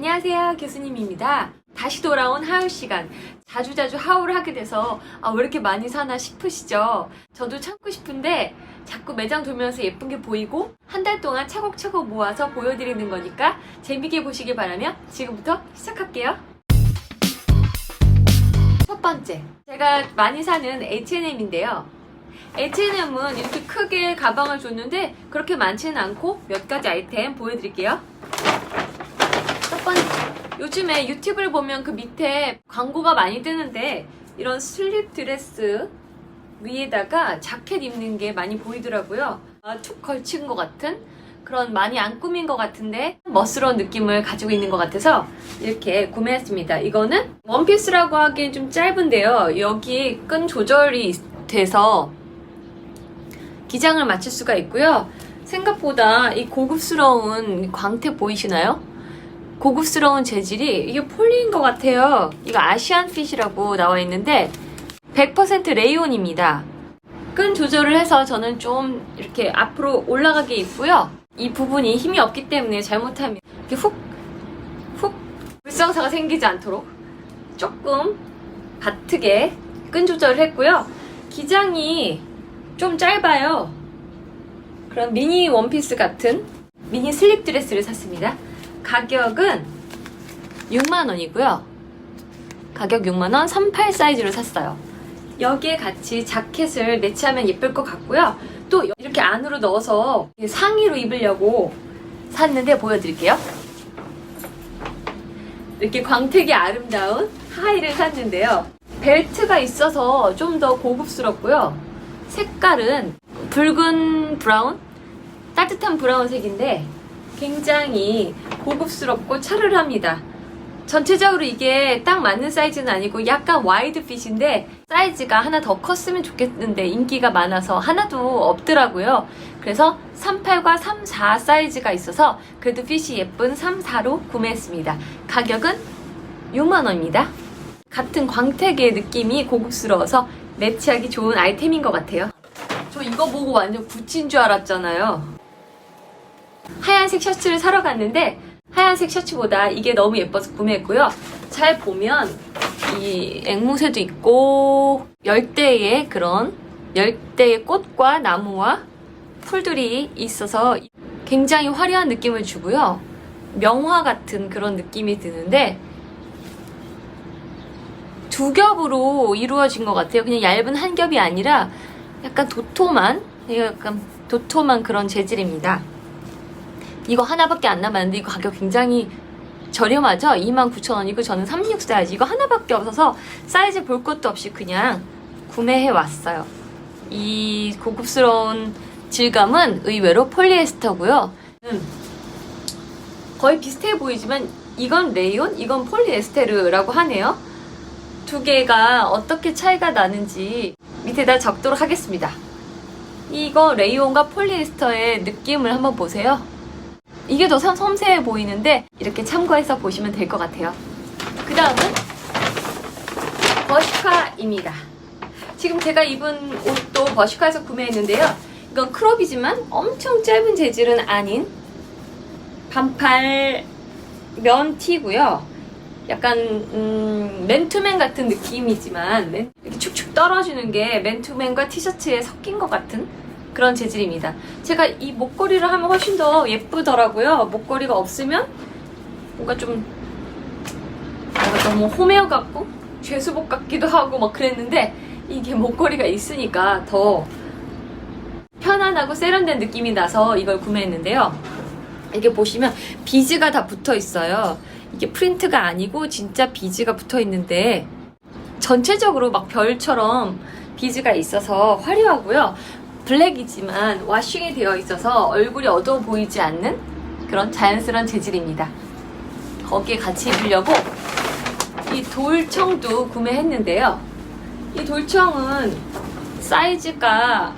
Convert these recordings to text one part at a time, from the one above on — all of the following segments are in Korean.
안녕하세요 교수님입니다. 다시 돌아온 하울 시간. 자주자주 하울을 하게 돼서 아, 왜 이렇게 많이 사나 싶으시죠? 저도 참고 싶은데 자꾸 매장 돌면서 예쁜 게 보이고 한 달 동안 차곡차곡 모아서 보여드리는 거니까 재밌게 보시길 바라며 지금부터 시작할게요. 첫 번째. 제가 많이 사는 H&M인데요. H&M은 이렇게 크게 가방을 줬는데 그렇게 많지는 않고 몇 가지 아이템 보여드릴게요 요즘에 유튜브를 보면 그 밑에 광고가 많이 뜨는데 이런 슬립 드레스 위에다가 자켓 입는 게 많이 보이더라고요. 아, 툭 걸친 것 같은 그런 많이 안 꾸민 것 같은데 멋스러운 느낌을 가지고 있는 것 같아서 이렇게 구매했습니다. 이거는 원피스라고 하기엔 좀 짧은데요. 여기 끈 조절이 돼서 기장을 맞출 수가 있고요. 생각보다 이 고급스러운 광택 보이시나요? 고급스러운 재질이 이게 폴리인 것 같아요. 이거 아시안 핏이라고 나와 있는데 100% 레이온입니다. 끈 조절을 해서 저는 좀 이렇게 앞으로 올라가게 입고요. 이 부분이 힘이 없기 때문에 잘못하면 이렇게 훅, 훅 불상사가 생기지 않도록 조금 바트게 끈 조절을 했고요. 기장이 좀 짧아요. 그런 미니 원피스 같은 미니 슬립 드레스를 샀습니다. 가격은 6만원이고요. 가격 6만원 38 사이즈로 샀어요. 여기에 같이 자켓을 매치하면 예쁠 것 같고요. 또 이렇게 안으로 넣어서 상의로 입으려고 샀는데 보여드릴게요. 이렇게 광택이 아름다운 하의를 샀는데요. 벨트가 있어서 좀 더 고급스럽고요. 색깔은 붉은 브라운? 따뜻한 브라운색인데 굉장히 고급스럽고 차르르합니다. 전체적으로 이게 딱 맞는 사이즈는 아니고 약간 와이드 핏인데 사이즈가 하나 더 컸으면 좋겠는데 인기가 많아서 하나도 없더라고요. 그래서 38과 34 사이즈가 있어서 그래도 핏이 예쁜 34로 구매했습니다. 가격은 6만원입니다. 같은 광택의 느낌이 고급스러워서 매치하기 좋은 아이템인 것 같아요. 저 이거 보고 완전 구찌인 줄 알았잖아요. 하얀색 셔츠를 사러 갔는데 하얀색 셔츠보다 이게 너무 예뻐서 구매했고요. 잘 보면 이 앵무새도 있고 열대의 그런 열대의 꽃과 나무와 풀들이 있어서 굉장히 화려한 느낌을 주고요. 명화 같은 그런 느낌이 드는데 두 겹으로 이루어진 것 같아요. 그냥 얇은 한 겹이 아니라 약간 도톰한 약간 도톰한 그런 재질입니다. 이거 하나밖에 안 남았는데 이거 가격 굉장히 저렴하죠? 29,000원이고 저는 36 사이즈 이거 하나밖에 없어서 사이즈 볼 것도 없이 그냥 구매해 왔어요. 이 고급스러운 질감은 의외로 폴리에스터고요. 음, 거의 비슷해 보이지만 이건 레이온, 이건 폴리에스테르라고 하네요. 두 개가 어떻게 차이가 나는지 밑에다 적도록 하겠습니다. 이거 레이온과 폴리에스터의 느낌을 한번 보세요. 이게 더 섬- 섬세해 보이는데 이렇게 참고해서 보시면 될 것 같아요. 그 다음은 버시카입니다. 지금 제가 입은 옷도 버시카에서 구매했는데요. 이건 크롭이지만 엄청 짧은 재질은 아닌 반팔 면 티고요. 약간 음, 맨투맨 같은 느낌이지만 맨- 이렇게 축축 떨어지는 게 맨투맨과 티셔츠에 섞인 것 같은 그런 재질입니다. 제가 이 목걸이를 하면 훨씬 더 예쁘더라고요. 목걸이가 없으면 뭔가 좀 뭔가 너무 홈웨어 같고 죄수복 같기도 하고 막 그랬는데 이게 목걸이가 있으니까 더 편안하고 세련된 느낌이 나서 이걸 구매했는데요. 이게 보시면 비즈가 다 붙어 있어요. 이게 프린트가 아니고 진짜 비즈가 붙어 있는데 전체적으로 막 별처럼 비즈가 있어서 화려하고요. 블랙이지만 와싱이 되어 있어서 얼굴이 어두워 보이지 않는 그런 자연스러운 재질입니다. 거기에 같이 입으려고 이 돌청도 구매했는데요. 이 돌청은 사이즈가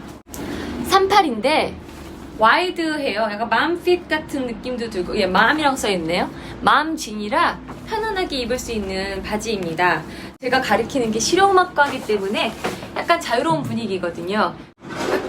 38인데 와이드해요. 약간 맘핏 같은 느낌도 들고, 예, 맘이라고 써있네요. 맘진이라 편안하게 입을 수 있는 바지입니다. 제가 가리키는 게 실용음악과이기 때문에 약간 자유로운 분위기거든요.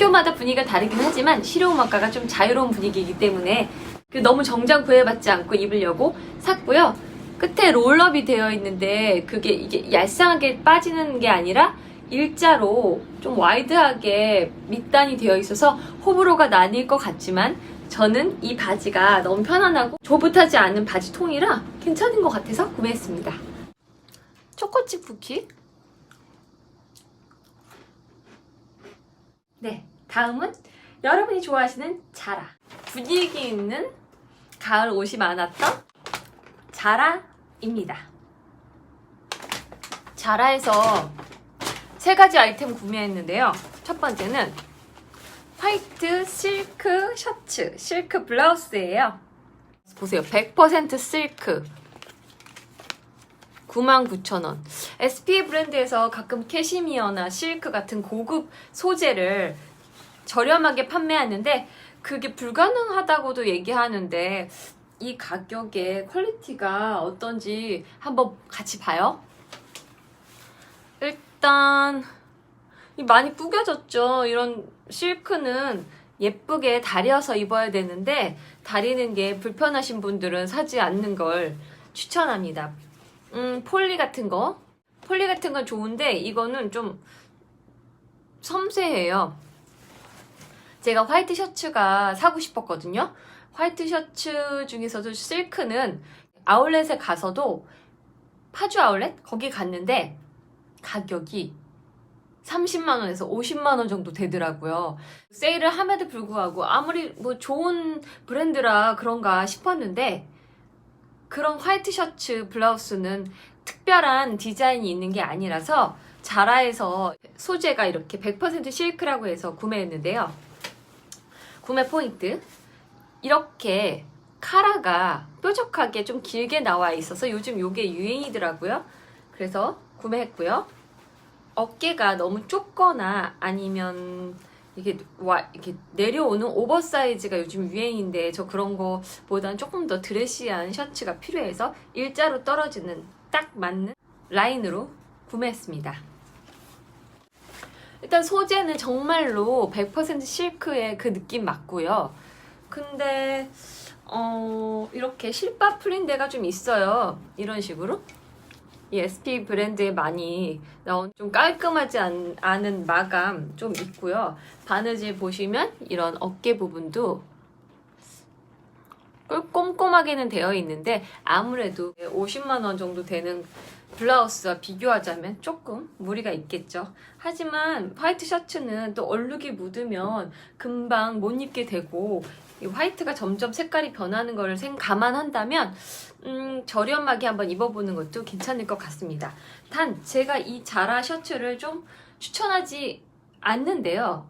학교마다 분위기가 다르긴 하지만 실용음악과가 좀 자유로운 분위기이기 때문에 그 너무 정장 구애받지 않고 입으려고 샀고요. 끝에 롤업이 되어 있는데 그게 이게 얄쌍하게 빠지는 게 아니라 일자로 좀 와이드하게 밑단이 되어 있어서 호불호가 나뉠 것 같지만 저는 이 바지가 너무 편안하고 조붓하지 않은 바지 통이라 괜찮은 것 같아서 구매했습니다. 초코칩 쿠키. 네, 다음은 여러분이 좋아하시는 자라. 분위기 있는 가을 옷이 많았던 자라입니다. 자라에서 세 가지 아이템 구매했는데요. 첫 번째는 화이트 실크 셔츠, 실크 블라우스예요. 보세요. 100% 실크. 99,000원. SPA 브랜드에서 가끔 캐시미어나 실크 같은 고급 소재를 저렴하게 판매하는데 그게 불가능하다고도 얘기하는데 이 가격에 퀄리티가 어떤지 한번 같이 봐요. 일단 이 많이 구겨졌죠. 이런 실크는 예쁘게 다려서 입어야 되는데 다리는 게 불편하신 분들은 사지 않는 걸 추천합니다. 음, 폴리 같은 거. 폴리 같은 건 좋은데 이거는 좀 섬세해요. 제가 화이트 셔츠가 사고 싶었거든요. 화이트 셔츠 중에서도 실크는 아울렛에 가서도 파주 아울렛 거기 갔는데 가격이 30만원에서 50만원 정도 되더라고요. 세일을 함에도 불구하고 아무리 뭐 좋은 브랜드라 그런가 싶었는데 그런 화이트 셔츠 블라우스는 특별한 디자인이 있는 게 아니라서 자라에서 소재가 이렇게 100% 실크라고 해서 구매했는데요. 구매 포인트. 이렇게 카라가 뾰족하게 좀 길게 나와 있어서 요즘 요게 유행이더라고요. 그래서 구매했고요. 어깨가 너무 좁거나 아니면 이게 와 이렇게 내려오는 오버사이즈가 요즘 유행인데 저 그런 거보다는 조금 더 드레시한 셔츠가 필요해서 일자로 떨어지는 딱 맞는 라인으로 구매했습니다. 일단 소재는 정말로 100% 실크의 그 느낌 맞고요. 근데 어 이렇게 실밥 풀린 데가 좀 있어요. 이런 식으로. 이 SP 브랜드에 많이 나온 좀 깔끔하지 않, 않은 마감 좀 있고요. 바느질 보시면 이런 어깨 부분도 꿀- 꼼꼼하게는 되어 있는데 아무래도 50만 원 정도 되는 블라우스와 비교하자면 조금 무리가 있겠죠. 하지만 화이트 셔츠는 또 얼룩이 묻으면 금방 못 입게 되고 이 화이트가 점점 색깔이 변하는 것을 생 감안한다면 음, 저렴하게 한번 입어보는 것도 괜찮을 것 같습니다. 단 제가 이 자라 셔츠를 좀 추천하지 않는데요.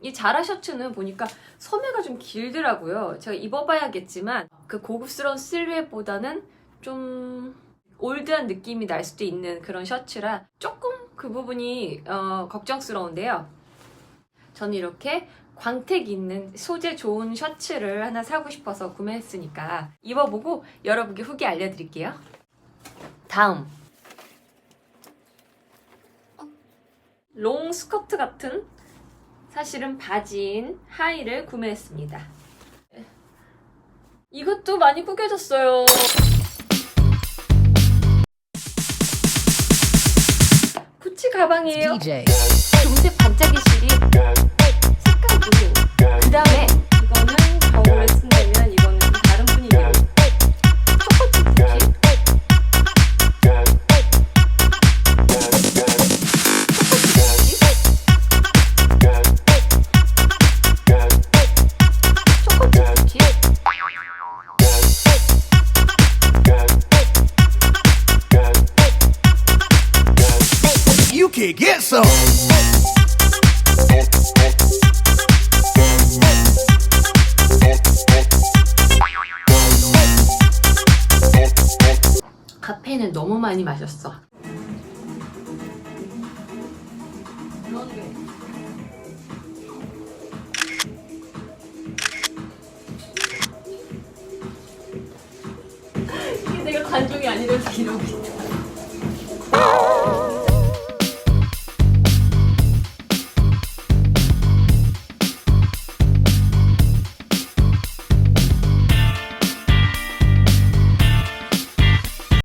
이 자라 셔츠는 보니까 소매가 좀 길더라고요. 제가 입어봐야겠지만 그 고급스러운 실루엣보다는 좀 올드한 느낌이 날 수도 있는 그런 셔츠라 조금 그 부분이 어, 걱정스러운데요. 저는 이렇게 광택 있는 소재 좋은 셔츠를 하나 사고 싶어서 구매했으니까 입어보고 여러분께 후기 알려드릴게요. 다음 롱 스커트 같은 사실은 바지인 하의를 구매했습니다. 이것도 많이 구겨졌어요. 가방이에요. DJ. 금색 반짝이 실이 색깔도 그 다음에 많이 마셨어. 이게 내가 관종이 아니라서 이러고 있다.